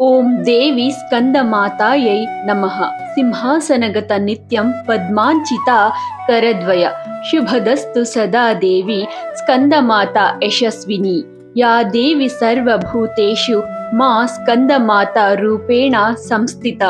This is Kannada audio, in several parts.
ಓಂ ದೇವಿ ಸ್ಕಂದಮಾತಾಯೈ ನಮಃ. ಸಿಂಹಾಸನಗತ ನಿತ್ಯಂ ಪದ್ಮಾಂಚಿತ ಕರದ್ವಯ. ಶುಭದಸ್ತು ಸದಾ ದೇವಿ ಸ್ಕಂದಮಾತಾ ಯಶಸ್ವಿನಿ. ಯಾ ದೇವಿ ಸರ್ವಭೂತೇಷು ಮಾ ಸ್ಕಂದಮಾತಾ ರೂಪೇಣ ಸಂಸ್ಥಿತ.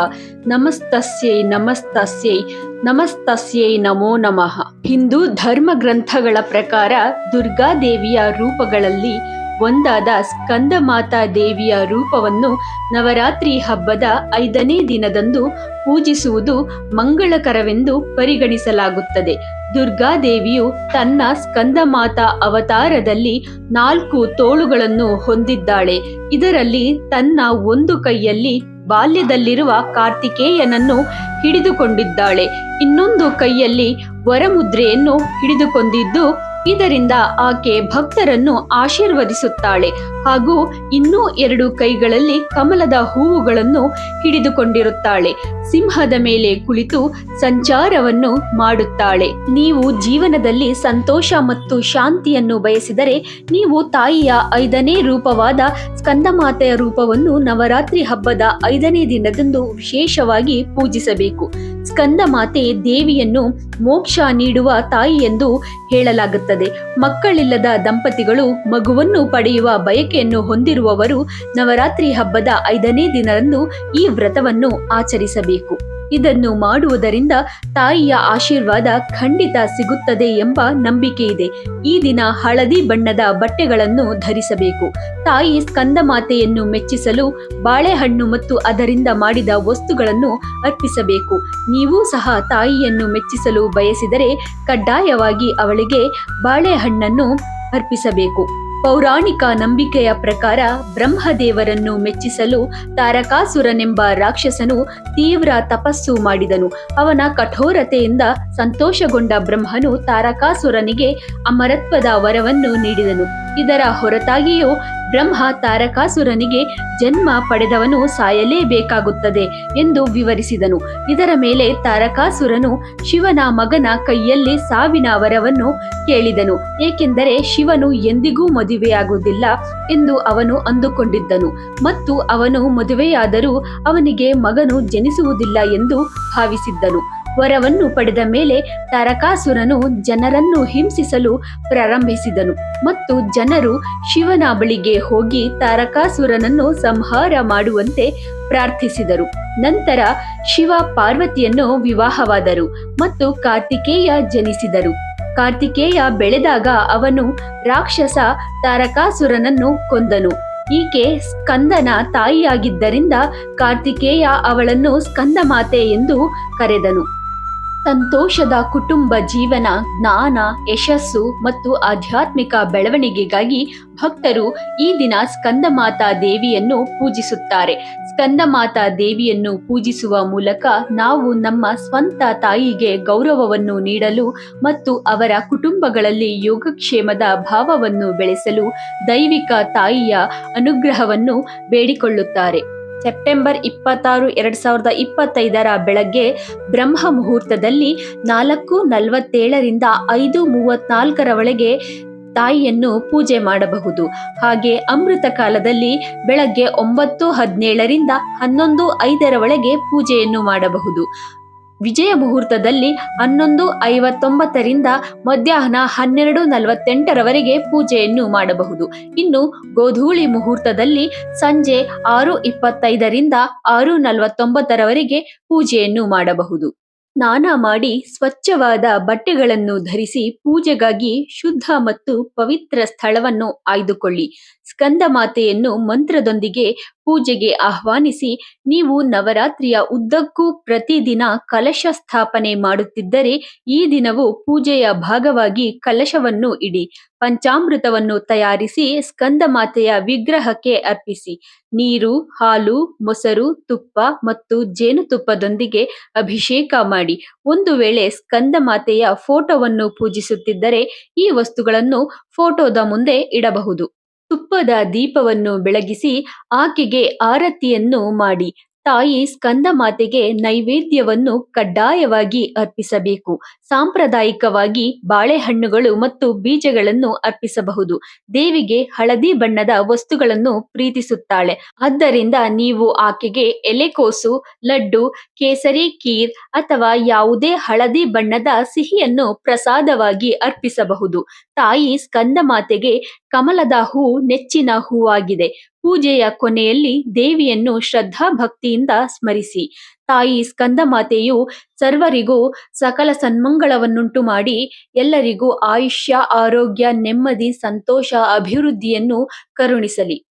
ನಮಸ್ತಸ್ಯೈ ನಮಸ್ತಸ್ಯೈ ನಮಸ್ತಸ್ಯೈ ನಮೋ ನಮಃ. ಹಿಂದೂ ಧರ್ಮ ಗ್ರಂಥಗಳ ಪ್ರಕಾರ ದುರ್ಗಾದೇವಿಯ ರೂಪಗಳಲ್ಲಿ ಒಂದಾದ ಸ್ಕಂದಮಾತಾ ದೇವಿಯ ರೂಪವನ್ನು ನವರಾತ್ರಿ ಹಬ್ಬದ ಐದನೇ ದಿನದಂದು ಪೂಜಿಸುವುದು ಮಂಗಳಕರವೆಂದು ಪರಿಗಣಿಸಲಾಗುತ್ತದೆ. ದುರ್ಗಾದೇವಿಯು ತನ್ನ ಸ್ಕಂದಮಾತಾ ಅವತಾರದಲ್ಲಿ ನಾಲ್ಕು ತೋಳುಗಳನ್ನು ಹೊಂದಿದ್ದಾಳೆ. ಇದರಲ್ಲಿ ತನ್ನ ಒಂದು ಕೈಯಲ್ಲಿ ಬಾಲ್ಯದಲ್ಲಿರುವ ಕಾರ್ತಿಕೇಯನನ್ನು ಹಿಡಿದುಕೊಂಡಿದ್ದಾಳೆ. ಇನ್ನೊಂದು ಕೈಯಲ್ಲಿ ವರಮುದ್ರೆಯನ್ನು ಹಿಡಿದುಕೊಂಡಿದ್ದು ಇದರಿಂದ ಆಕೆ ಭಕ್ತರನ್ನು ಆಶೀರ್ವದಿಸುತ್ತಾಳೆ ಹಾಗೂ ಇನ್ನೂ ಎರಡು ಕೈಗಳಲ್ಲಿ ಕಮಲದ ಹೂವುಗಳನ್ನು ಹಿಡಿದುಕೊಂಡಿರುತ್ತಾಳೆ. ಸಿಂಹದ ಮೇಲೆ ಕುಳಿತು ಸಂಚಾರವನ್ನು ಮಾಡುತ್ತಾಳೆ. ನೀವು ಜೀವನದಲ್ಲಿ ಸಂತೋಷ ಮತ್ತು ಶಾಂತಿಯನ್ನು ಬಯಸಿದರೆ ನೀವು ತಾಯಿಯ ಐದನೇ ರೂಪವಾದ ಸ್ಕಂದಮಾತೆಯ ರೂಪವನ್ನು ನವರಾತ್ರಿ ಹಬ್ಬದ ಐದನೇ ದಿನದಂದು ವಿಶೇಷವಾಗಿ ಪೂಜಿಸಬೇಕು. ಸ್ಕಂದಮಾತೆ ದೇವಿಯನ್ನು ಮೋಕ್ಷ ನೀಡುವ ತಾಯಿ ಎಂದು ಹೇಳಲಾಗುತ್ತದೆ. ಮಕ್ಕಳಿಲ್ಲದ ದಂಪತಿಗಳು ಮಗುವನ್ನು ಪಡೆಯುವ ಬಯಕೆಯನ್ನು ಹೊಂದಿರುವವರು ನವರಾತ್ರಿ ಹಬ್ಬದ ಐದನೇ ದಿನದಂದು ಈ ವ್ರತವನ್ನು ಆಚರಿಸಬೇಕು. ಇದನ್ನು ಮಾಡುವುದರಿಂದ ತಾಯಿಯ ಆಶೀರ್ವಾದ ಖಂಡಿತ ಸಿಗುತ್ತದೆ ಎಂಬ ನಂಬಿಕೆ ಇದೆ. ಈ ದಿನ ಹಳದಿ ಬಣ್ಣದ ಬಟ್ಟೆಗಳನ್ನು ಧರಿಸಬೇಕು. ತಾಯಿ ಸ್ಕಂದಮಾತೆಯನ್ನು ಮೆಚ್ಚಿಸಲು ಬಾಳೆಹಣ್ಣು ಮತ್ತು ಅದರಿಂದ ಮಾಡಿದ ವಸ್ತುಗಳನ್ನು ಅರ್ಪಿಸಬೇಕು. ನೀವು ಸಹ ತಾಯಿಯನ್ನು ಮೆಚ್ಚಿಸಲು ಬಯಸಿದರೆ ಕಡ್ಡಾಯವಾಗಿ ಅವಳಿಗೆ ಬಾಳೆಹಣ್ಣನ್ನು ಅರ್ಪಿಸಬೇಕು. ಪೌರಾಣಿಕ ನಂಬಿಕೆಯ ಪ್ರಕಾರ ಬ್ರಹ್ಮದೇವರನ್ನು ಮೆಚ್ಚಿಸಲು ತಾರಕಾಸುರನೆಂಬ ರಾಕ್ಷಸನು ತೀವ್ರ ತಪಸ್ಸು ಮಾಡಿದನು. ಅವನ ಕಠೋರತೆಯಿಂದ ಸಂತೋಷಗೊಂಡ ಬ್ರಹ್ಮನು ತಾರಕಾಸುರನಿಗೆ ಅಮರತ್ವದ ವರವನ್ನು ನೀಡಿದನು. ಇದರ ಹೊರತಾಗಿಯೂ ಬ್ರಹ್ಮ ತಾರಕಾಸುರನಿಗೆ ಜನ್ಮ ಪಡೆದವನು ಸಾಯಲೇಬೇಕಾಗುತ್ತದೆ ಎಂದು ವಿವರಿಸಿದನು. ಇದರ ಮೇಲೆ ತಾರಕಾಸುರನು ಶಿವನ ಮಗನ ಕೈಯಲ್ಲಿ ಸಾವಿನ ವರವನ್ನು ಕೇಳಿದನು. ಏಕೆಂದರೆ ಶಿವನು ಎಂದಿಗೂ ಮದುವೆಯಾಗುವುದಿಲ್ಲ ಎಂದು ಅವನು ಅಂದುಕೊಂಡಿದ್ದನು. ಮತ್ತು ಅವನು ಮದುವೆಯಾದರೂ ಅವನಿಗೆ ಮಗನು ಜನಿಸುವುದಿಲ್ಲ ಎಂದು ಭಾವಿಸಿದ್ದನು. ವರವನ್ನು ಪಡೆದ ಮೇಲೆ ತಾರಕಾಸುರನು ಜನರನ್ನು ಹಿಂಸಿಸಲು ಪ್ರಾರಂಭಿಸಿದನು. ಮತ್ತು ಜನರು ಶಿವನ ಬಳಿಗೆ ಹೋಗಿ ತಾರಕಾಸುರನನ್ನು ಸಂಹಾರ ಮಾಡುವಂತೆ ಪ್ರಾರ್ಥಿಸಿದರು. ನಂತರ ಶಿವ ಪಾರ್ವತಿಯನ್ನು ವಿವಾಹವಾದರು ಮತ್ತು ಕಾರ್ತಿಕೇಯ ಜನಿಸಿದರು. ಕಾರ್ತಿಕೇಯ ಬೆಳೆದಾಗ ಅವನು ರಾಕ್ಷಸ ತಾರಕಾಸುರನನ್ನು ಕೊಂದನು. ಈಕೆ ಸ್ಕಂದನ ತಾಯಿಯಾಗಿದ್ದರಿಂದ ಕಾರ್ತಿಕೇಯ ಅವಳನ್ನು ಸ್ಕಂದಮಾತೆ ಎಂದು ಕರೆದನು. ಸಂತೋಷದ ಕುಟುಂಬ ಜೀವನ, ಜ್ಞಾನ, ಯಶಸ್ಸು ಮತ್ತು ಆಧ್ಯಾತ್ಮಿಕ ಬೆಳವಣಿಗೆಗಾಗಿ ಭಕ್ತರು ಈ ದಿನ ಸ್ಕಂದಮಾತಾ ದೇವಿಯನ್ನು ಪೂಜಿಸುತ್ತಾರೆ. ಸ್ಕಂದಮಾತಾ ದೇವಿಯನ್ನು ಪೂಜಿಸುವ ಮೂಲಕ ನಾವು ನಮ್ಮ ಸ್ವಂತ ತಾಯಿಗೆ ಗೌರವವನ್ನು ನೀಡಲು ಮತ್ತು ಅವರ ಕುಟುಂಬಗಳಲ್ಲಿ ಯೋಗಕ್ಷೇಮದ ಭಾವವನ್ನು ಬೆಳೆಸಲು ದೈವಿಕ ತಾಯಿಯ ಅನುಗ್ರಹವನ್ನು ಬೇಡಿಕೊಳ್ಳುತ್ತಾರೆ. ಸೆಪ್ಟೆಂಬರ್ ಇಪ್ಪತ್ತಾರು, ಎರಡು ಸಾವಿರದ ಇಪ್ಪತ್ತೈದರ ಬೆಳಗ್ಗೆ ಬ್ರಹ್ಮ ಮುಹೂರ್ತದಲ್ಲಿ ನಾಲ್ಕು ನಲವತ್ತೇಳರಿಂದ ಐದು ಮೂವತ್ನಾಲ್ಕರ ಒಳಗೆ ತಾಯಿಯನ್ನು ಪೂಜೆ ಮಾಡಬಹುದು. ಹಾಗೆ ಅಮೃತ ಕಾಲದಲ್ಲಿ ಬೆಳಗ್ಗೆ ಒಂಬತ್ತು ಹದಿನೇಳರಿಂದ ಹನ್ನೊಂದು ಐದರ ಒಳಗೆ ಪೂಜೆಯನ್ನು ಮಾಡಬಹುದು. ವಿಜಯ ಮುಹೂರ್ತದಲ್ಲಿ ಹನ್ನೊಂದು ಐವತ್ತೊಂಬತ್ತರಿಂದ ಮಧ್ಯಾಹ್ನ ಹನ್ನೆರಡು ನಲವತ್ತೆಂಟರವರೆಗೆ ಪೂಜೆಯನ್ನು ಮಾಡಬಹುದು. ಇನ್ನು ಗೋಧೂಳಿ ಮುಹೂರ್ತದಲ್ಲಿ ಸಂಜೆ ಆರು ಇಪ್ಪತ್ತೈದರಿಂದ ಆರು ನಲವತ್ತೊಂಬತ್ತರವರೆಗೆ ಪೂಜೆಯನ್ನು ಮಾಡಬಹುದು. ಸ್ನಾನ ಮಾಡಿ ಸ್ವಚ್ಛವಾದ ಬಟ್ಟೆಗಳನ್ನು ಧರಿಸಿ ಪೂಜೆಗಾಗಿ ಶುದ್ಧ ಮತ್ತು ಪವಿತ್ರ ಸ್ಥಳವನ್ನು ಆಯ್ದುಕೊಳ್ಳಿ. ಸ್ಕಂದ ಮಾತೆಯನ್ನು ಮಂತ್ರದೊಂದಿಗೆ ಪೂಜೆಗೆ ಆಹ್ವಾನಿಸಿ, ನೀವು ನವರಾತ್ರಿಯ ಉದ್ದಕ್ಕೂ ಪ್ರತಿದಿನ ಕಲಶ ಸ್ಥಾಪನೆ ಮಾಡುತ್ತಿದ್ದರೆ, ಈ ದಿನವು ಪೂಜೆಯ ಭಾಗವಾಗಿ ಕಲಶವನ್ನು ಇಡಿ, ಪಂಚಾಮೃತವನ್ನು ತಯಾರಿಸಿ, ಸ್ಕಂದ ಮಾತೆಯ ವಿಗ್ರಹಕ್ಕೆ ಅರ್ಪಿಸಿ. ನೀರು, ಹಾಲು, ಮೊಸರು, ತುಪ್ಪ ಮತ್ತು ಜೇನುತುಪ್ಪದೊಂದಿಗೆ ಅಭಿಷೇಕ ಮಾಡಿ. ಒಂದು ವೇಳೆ ಸ್ಕಂದ ಮಾತೆಯ ಫೋಟೋವನ್ನು ಪೂಜಿಸುತ್ತಿದ್ದರೆ, ಈ ವಸ್ತುಗಳನ್ನು ಫೋಟೋದ ಮುಂದೆ ಇಡಬಹುದು. ತುಪ್ಪದ ದೀಪವನ್ನು ಬೆಳಗಿಸಿ ಆಕೆಗೆ ಆರತಿಯನ್ನು ಮಾಡಿ. ತಾಯಿ ಸ್ಕಂದ ಮಾತೆಗೆ ನೈವೇದ್ಯವನ್ನು ಕಡ್ಡಾಯವಾಗಿ ಅರ್ಪಿಸಬೇಕು. ಸಾಂಪ್ರದಾಯಿಕವಾಗಿ ಬಾಳೆಹಣ್ಣುಗಳು ಮತ್ತು ಬೀಜಗಳನ್ನು ಅರ್ಪಿಸಬಹುದು. ದೇವಿಗೆ ಹಳದಿ ಬಣ್ಣದ ವಸ್ತುಗಳನ್ನು ಪ್ರೀತಿಸುತ್ತಾಳೆ. ಆದ್ದರಿಂದ ನೀವು ಆಕೆಗೆ ಎಲೆಕೋಸು, ಲಡ್ಡು, ಕೇಸರಿ ಕೀರ್ ಅಥವಾ ಯಾವುದೇ ಹಳದಿ ಬಣ್ಣದ ಸಿಹಿಯನ್ನು ಪ್ರಸಾದವಾಗಿ ಅರ್ಪಿಸಬಹುದು. ತಾಯಿ ಸ್ಕಂದ ಮಾತೆಗೆ ಕಮಲದ ಹೂ ನೆಚ್ಚಿನ ಹೂವಾಗಿದೆ. ಪೂಜೆಯ ಕೊನೆಯಲ್ಲಿ ದೇವಿಯನ್ನು ಶ್ರದ್ಧಾ ಭಕ್ತಿಯಿಂದ ಸ್ಮರಿಸಿ. ತಾಯಿ ಸ್ಕಂದ ಮಾತೆಯು ಸರ್ವರಿಗೂ ಸಕಲ ಸನ್ಮಂಗಳವನ್ನುಂಟು ಮಾಡಿ, ಎಲ್ಲರಿಗೂ ಆಯುಷ್ಯ, ಆರೋಗ್ಯ, ನೆಮ್ಮದಿ, ಸಂತೋಷ, ಅಭಿವೃದ್ಧಿಯನ್ನು ಕರುಣಿಸಲಿ.